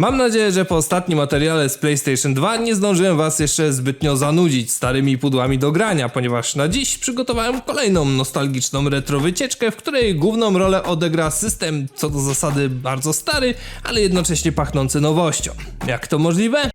Mam nadzieję, że po ostatnim materiale z PlayStation 2 nie zdążyłem was jeszcze zbytnio zanudzić starymi pudłami do grania, ponieważ na dziś przygotowałem kolejną nostalgiczną retro wycieczkę, w której główną rolę odegra system co do zasady bardzo stary, ale jednocześnie pachnący nowością. Jak to możliwe?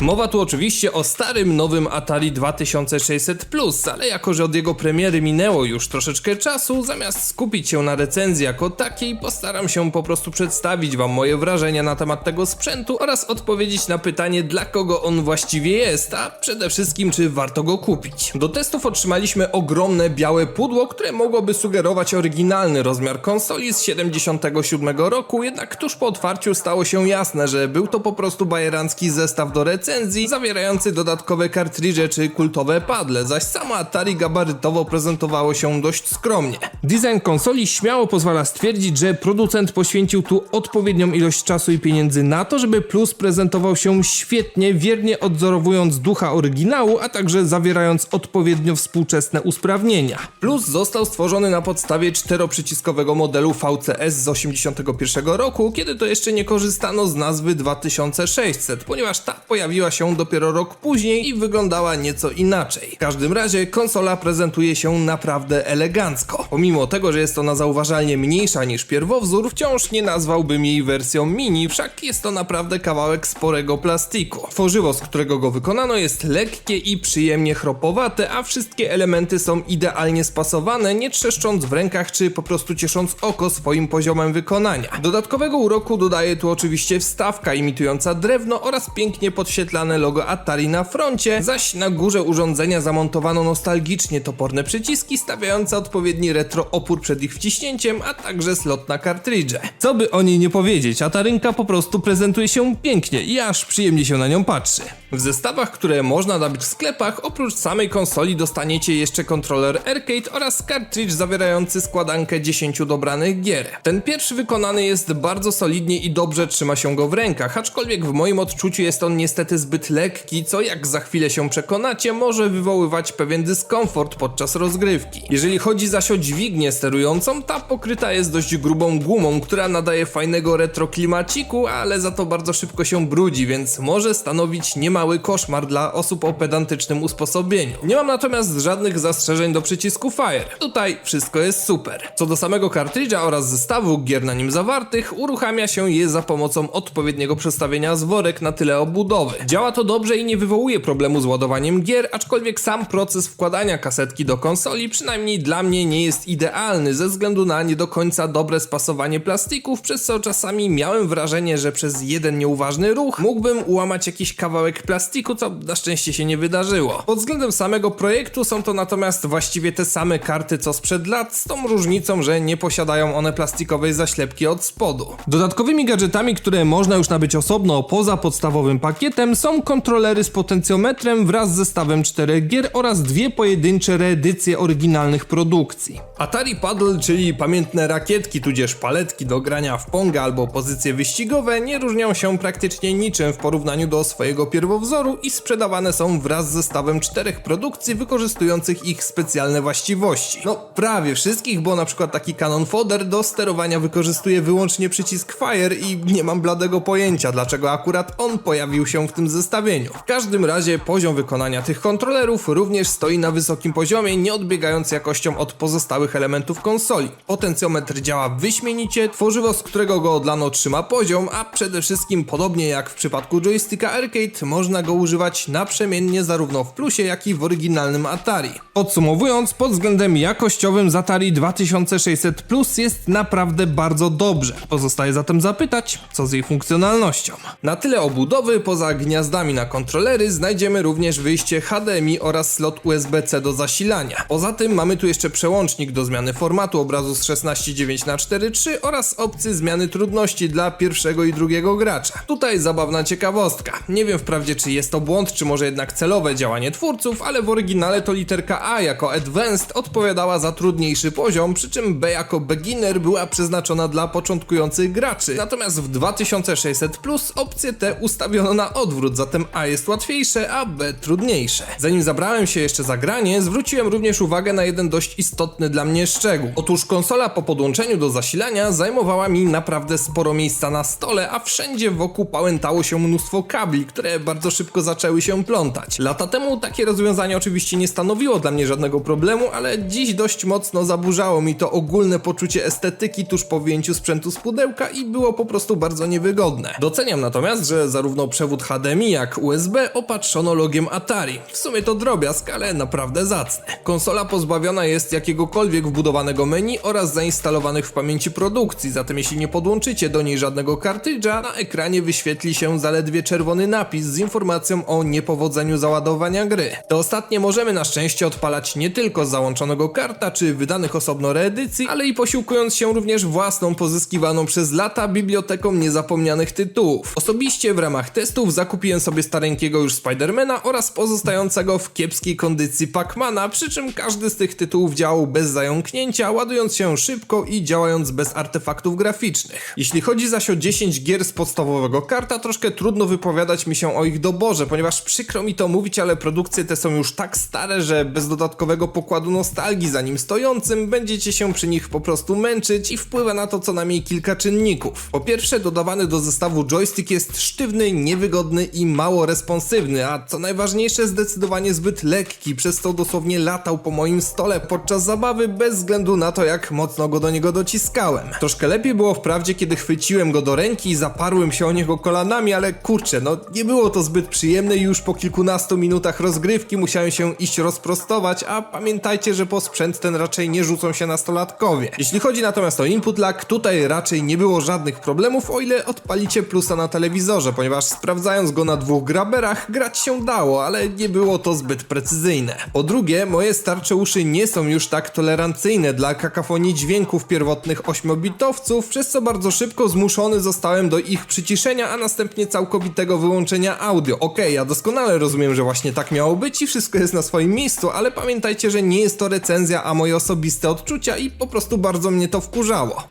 Mowa tu oczywiście o starym, nowym Atari 2600 Plus, ale jako że od jego premiery minęło już troszeczkę czasu, zamiast skupić się na recenzji jako takiej, postaram się po prostu przedstawić wam moje wrażenia na temat tego sprzętu oraz odpowiedzieć na pytanie, dla kogo on właściwie jest, a przede wszystkim, czy warto go kupić. Do testów otrzymaliśmy ogromne białe pudło, które mogłoby sugerować oryginalny rozmiar konsoli z 77 roku, jednak tuż po otwarciu stało się jasne, że był to po prostu bajerancki zestaw do recenzji, zawierający dodatkowe kartridże czy kultowe padle, zaś samo Atari gabarytowo prezentowało się dość skromnie. Design konsoli śmiało pozwala stwierdzić, że producent poświęcił tu odpowiednią ilość czasu i pieniędzy na to, żeby Plus prezentował się świetnie, wiernie odzorowując ducha oryginału, a także zawierając odpowiednio współczesne usprawnienia. Plus został stworzony na podstawie czteroprzyciskowego modelu VCS z 81 roku, kiedy to jeszcze nie korzystano z nazwy 2600, ponieważ ta pojawiła się dopiero rok później i wyglądała nieco inaczej. W każdym razie konsola prezentuje się naprawdę elegancko. Pomimo tego, że jest ona zauważalnie mniejsza niż pierwowzór, wciąż nie nazwałbym jej wersją mini, wszak jest to naprawdę kawałek sporego plastiku. Tworzywo, z którego go wykonano jest lekkie i przyjemnie chropowate, a wszystkie elementy są idealnie spasowane, nie trzeszcząc w rękach czy po prostu ciesząc oko swoim poziomem wykonania. Dodatkowego uroku dodaje tu oczywiście wstawka imitująca drewno oraz pięknie podświetlane logo Atari na froncie, zaś na górze urządzenia zamontowano nostalgicznie toporne przyciski stawiające odpowiedni retro opór przed ich wciśnięciem, a także slot na kartridże. Co by o niej nie powiedzieć, Atarynka po prostu prezentuje się pięknie i aż przyjemnie się na nią patrzy. W zestawach, które można nabyć w sklepach, oprócz samej konsoli dostaniecie jeszcze kontroler arcade oraz kartridż zawierający składankę 10 dobranych gier. Ten pierwszy wykonany jest bardzo solidnie i dobrze trzyma się go w rękach, aczkolwiek w moim odczuciu jest on niestety zbyt lekki, co jak za chwilę się przekonacie, może wywoływać pewien dyskomfort podczas rozgrywki. Jeżeli chodzi zaś o dźwignię sterującą, ta pokryta jest dość grubą gumą, która nadaje fajnego retro klimaciku, ale za to bardzo szybko się brudzi, więc może stanowić niemały koszmar dla osób o pedantycznym usposobieniu. Nie mam natomiast żadnych zastrzeżeń do przycisku Fire. Tutaj wszystko jest super. Co do samego kartridża oraz zestawu gier na nim zawartych, uruchamia się je za pomocą odpowiedniego przestawienia z worek na tyle obudowy. Działa to dobrze i nie wywołuje problemu z ładowaniem gier, aczkolwiek sam proces wkładania kasetki do konsoli przynajmniej dla mnie nie jest idealny ze względu na nie do końca dobre spasowanie plastików, przez co czasami miałem wrażenie, że przez jeden nieuważny ruch mógłbym ułamać jakiś kawałek plastiku, co na szczęście się nie wydarzyło. Pod względem samego projektu są to natomiast właściwie te same karty co sprzed lat, z tą różnicą, że nie posiadają one plastikowej zaślepki od spodu. Dodatkowymi gadżetami, które można już nabyć osobno poza podstawowym pakietem są kontrolery z potencjometrem wraz z zestawem czterech gier oraz dwie pojedyncze reedycje oryginalnych produkcji. Atari Paddle, czyli pamiętne rakietki tudzież paletki do grania w ponga albo pozycje wyścigowe nie różnią się praktycznie niczym w porównaniu do swojego pierwowzoru i sprzedawane są wraz z zestawem czterech produkcji wykorzystujących ich specjalne właściwości. No prawie wszystkich, bo na przykład taki Canon Fodder do sterowania wykorzystuje wyłącznie przycisk Fire i nie mam bladego pojęcia dlaczego akurat on pojawił się w tym zestawieniu. W każdym razie poziom wykonania tych kontrolerów również stoi na wysokim poziomie, nie odbiegając jakością od pozostałych elementów konsoli. Potencjometr działa wyśmienicie, tworzywo z którego go odlano trzyma poziom, a przede wszystkim podobnie jak w przypadku joysticka arcade można go używać naprzemiennie zarówno w plusie jak i w oryginalnym Atari. Podsumowując, pod względem jakościowym z Atari 2600 Plus jest naprawdę bardzo dobrze. Pozostaje zatem zapytać, co z jej funkcjonalnością. Na tyle obudowy, poza gniazdami na kontrolery, znajdziemy również wyjście HDMI oraz slot USB-C do zasilania. Poza tym mamy tu jeszcze przełącznik do zmiany formatu obrazu z 16:9 na 4:3 oraz opcję zmiany trudności dla pierwszego i drugiego gracza. Tutaj zabawna ciekawostka. Nie wiem wprawdzie czy jest to błąd, czy może jednak celowe działanie twórców, ale w oryginale to literka A jako Advanced odpowiadała za trudniejszy poziom, przy czym B jako Beginner była przeznaczona dla początkujących graczy. Natomiast w 2600 Plus opcję tę ustawiono na odwrót, odwrót, zatem A jest łatwiejsze, a B trudniejsze. Zanim zabrałem się jeszcze za granie, zwróciłem również uwagę na jeden dość istotny dla mnie szczegół. Otóż konsola po podłączeniu do zasilania zajmowała mi naprawdę sporo miejsca na stole, a wszędzie wokół pałętało się mnóstwo kabli, które bardzo szybko zaczęły się plątać. Lata temu takie rozwiązanie oczywiście nie stanowiło dla mnie żadnego problemu, ale dziś dość mocno zaburzało mi to ogólne poczucie estetyki tuż po wyjęciu sprzętu z pudełka i było po prostu bardzo niewygodne. Doceniam natomiast, że zarówno przewód HDMI jak USB opatrzono logiem Atari. W sumie to drobiazg, ale naprawdę zacny. Konsola pozbawiona jest jakiegokolwiek wbudowanego menu oraz zainstalowanych w pamięci produkcji, zatem jeśli nie podłączycie do niej żadnego kartridża, na ekranie wyświetli się zaledwie czerwony napis z informacją o niepowodzeniu załadowania gry. Te ostatnie możemy na szczęście odpalać nie tylko z załączonego karta czy wydanych osobno reedycji, ale i posiłkując się również własną pozyskiwaną przez lata biblioteką niezapomnianych tytułów. Osobiście w ramach testów zakupiłem sobie stareńkiego już Spidermana oraz pozostającego w kiepskiej kondycji Pacmana, przy czym każdy z tych tytułów działał bez zająknięcia, ładując się szybko i działając bez artefaktów graficznych. Jeśli chodzi zaś o 10 gier z podstawowego karta, troszkę trudno wypowiadać mi się o ich doborze, ponieważ przykro mi to mówić, ale produkcje te są już tak stare, że bez dodatkowego pokładu nostalgii za nim stojącym będziecie się przy nich po prostu męczyć i wpływa na to co najmniej kilka czynników. Po pierwsze, dodawany do zestawu joystick jest sztywny, niewygodny i mało responsywny, a co najważniejsze, zdecydowanie zbyt lekki, przez co dosłownie latał po moim stole podczas zabawy bez względu na to, jak mocno go do niego dociskałem. Troszkę lepiej było wprawdzie, kiedy chwyciłem go do ręki i zaparłem się o niego kolanami, ale kurczę, no nie było to zbyt przyjemne i już po kilkunastu minutach rozgrywki musiałem się iść rozprostować, a pamiętajcie, że po sprzęt ten raczej nie rzucą się nastolatkowie. Jeśli chodzi natomiast o input lag, tutaj raczej nie było żadnych problemów, o ile odpalicie plusa na telewizorze, ponieważ sprawdzając go na dwóch graberach, grać się dało, ale nie było to zbyt precyzyjne. Po drugie, moje starcze uszy nie są już tak tolerancyjne dla kakafonii dźwięków pierwotnych 8-bitowców, przez co bardzo szybko zmuszony zostałem do ich przyciszenia, a następnie całkowitego wyłączenia audio. Okej, ja doskonale rozumiem, że właśnie tak miało być i wszystko jest na swoim miejscu, ale pamiętajcie, że nie jest to recenzja, a moje osobiste odczucia i po prostu bardzo mnie to wkurzało.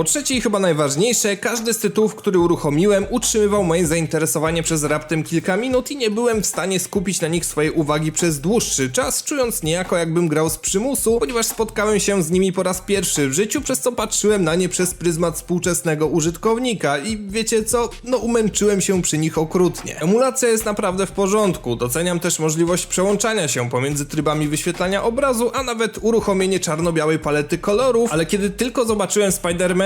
Po trzecie i chyba najważniejsze, każdy z tytułów, który uruchomiłem, utrzymywał moje zainteresowanie przez raptem kilka minut i nie byłem w stanie skupić na nich swojej uwagi przez dłuższy czas, czując niejako jakbym grał z przymusu, ponieważ spotkałem się z nimi po raz pierwszy w życiu, przez co patrzyłem na nie przez pryzmat współczesnego użytkownika i wiecie co, no umęczyłem się przy nich okrutnie. Emulacja jest naprawdę w porządku, doceniam też możliwość przełączania się pomiędzy trybami wyświetlania obrazu, a nawet uruchomienie czarno-białej palety kolorów, ale kiedy tylko zobaczyłem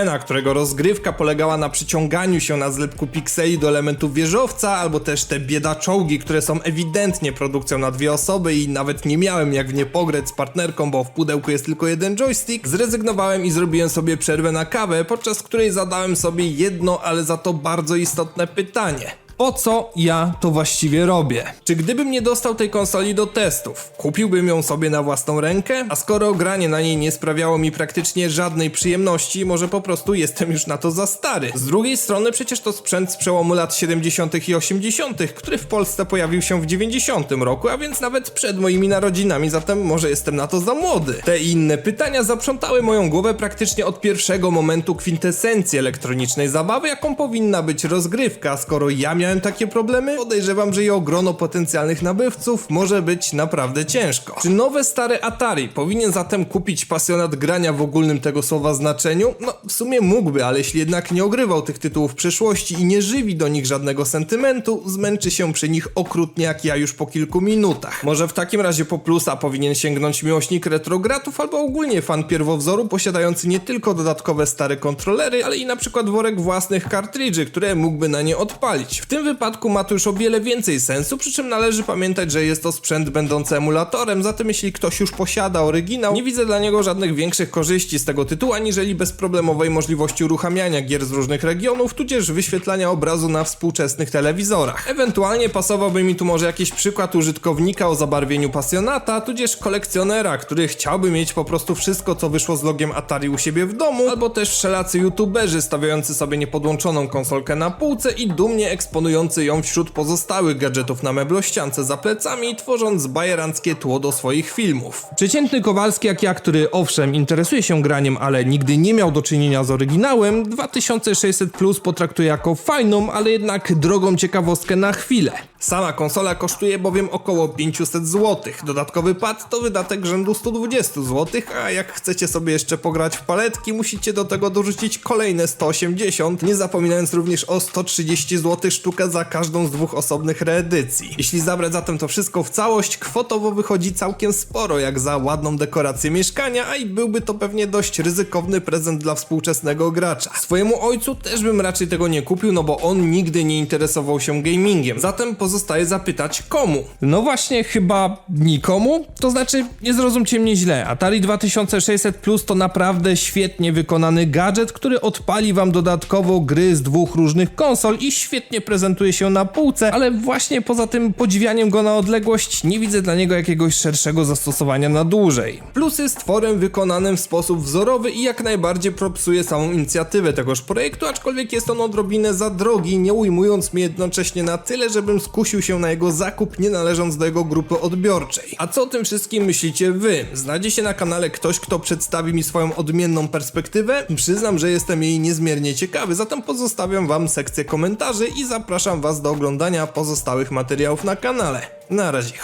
Spidermana, którego rozgrywka polegała na przyciąganiu się na zlepku pikseli do elementów wieżowca, albo też te biedaczołgi, które są ewidentnie produkcją na dwie osoby i nawet nie miałem jak w nie pograć z partnerką, bo w pudełku jest tylko jeden joystick, zrezygnowałem i zrobiłem sobie przerwę na kawę, podczas której zadałem sobie jedno, ale za to bardzo istotne pytanie. Po co ja to właściwie robię? Czy gdybym nie dostał tej konsoli do testów, kupiłbym ją sobie na własną rękę? A skoro granie na niej nie sprawiało mi praktycznie żadnej przyjemności, może po prostu jestem już na to za stary. Z drugiej strony przecież to sprzęt z przełomu lat 70. i 80., który w Polsce pojawił się w 90 roku, a więc nawet przed moimi narodzinami, zatem może jestem na to za młody. Te i inne pytania zaprzątały moją głowę praktycznie od pierwszego momentu kwintesencji elektronicznej zabawy, jaką powinna być rozgrywka, skoro ja miałem takie problemy, podejrzewam, że i o grono potencjalnych nabywców może być naprawdę ciężko. Czy nowe stare Atari powinien zatem kupić pasjonat grania w ogólnym tego słowa znaczeniu? No, w sumie mógłby, ale jeśli jednak nie ogrywał tych tytułów w przeszłości i nie żywi do nich żadnego sentymentu, zmęczy się przy nich okrutnie jak ja już po kilku minutach. Może w takim razie po plusa powinien sięgnąć miłośnik retrogratów albo ogólnie fan pierwowzoru posiadający nie tylko dodatkowe stare kontrolery, ale i na przykład worek własnych kartridży, które mógłby na nie odpalić. W tym wypadku ma to już o wiele więcej sensu, przy czym należy pamiętać, że jest to sprzęt będący emulatorem, zatem jeśli ktoś już posiada oryginał, nie widzę dla niego żadnych większych korzyści z tego tytułu, aniżeli bezproblemowej możliwości uruchamiania gier z różnych regionów, tudzież wyświetlania obrazu na współczesnych telewizorach. Ewentualnie pasowałby mi tu może jakiś przykład użytkownika o zabarwieniu pasjonata, tudzież kolekcjonera, który chciałby mieć po prostu wszystko, co wyszło z logiem Atari u siebie w domu, albo też wszelacy youtuberzy stawiający sobie niepodłączoną konsolkę na półce i dumnie eksponujący ją wśród pozostałych gadżetów na meblościance za plecami, tworząc bajeranckie tło do swoich filmów. Przeciętny Kowalski jak ja, który owszem interesuje się graniem, ale nigdy nie miał do czynienia z oryginałem, 2600 Plus potraktuje jako fajną, ale jednak drogą ciekawostkę na chwilę. Sama konsola kosztuje bowiem około 500 zł. Dodatkowy pad to wydatek rzędu 120 zł, a jak chcecie sobie jeszcze pograć w paletki, musicie do tego dorzucić kolejne 180, nie zapominając również o 130 zł sztukę za każdą z dwóch osobnych reedycji. Jeśli zabrać zatem to wszystko w całość, kwotowo wychodzi całkiem sporo, jak za ładną dekorację mieszkania, a i byłby to pewnie dość ryzykowny prezent dla współczesnego gracza. Swojemu ojcu też bym raczej tego nie kupił, no bo on nigdy nie interesował się gamingiem. Zatem pozostaje zapytać komu? No właśnie, chyba nikomu? To znaczy, nie zrozumcie mnie źle, Atari 2600 Plus to naprawdę świetnie wykonany gadżet, który odpali wam dodatkowo gry z dwóch różnych konsol i świetnie prezentuje się na półce, ale właśnie poza tym podziwianiem go na odległość nie widzę dla niego jakiegoś szerszego zastosowania na dłużej. Plus jest tworem wykonanym w sposób wzorowy i jak najbardziej propsuje samą inicjatywę tegoż projektu, aczkolwiek jest on odrobinę za drogi, nie ujmując mnie jednocześnie na tyle, żebym skusił się na jego zakup, nie należąc do jego grupy odbiorczej. A co o tym wszystkim myślicie wy? Znajdzie się na kanale ktoś, kto przedstawi mi swoją odmienną perspektywę? Przyznam, że jestem jej niezmiernie ciekawy, zatem pozostawiam wam sekcję komentarzy i zapraszam was do oglądania pozostałych materiałów na kanale. Na razie.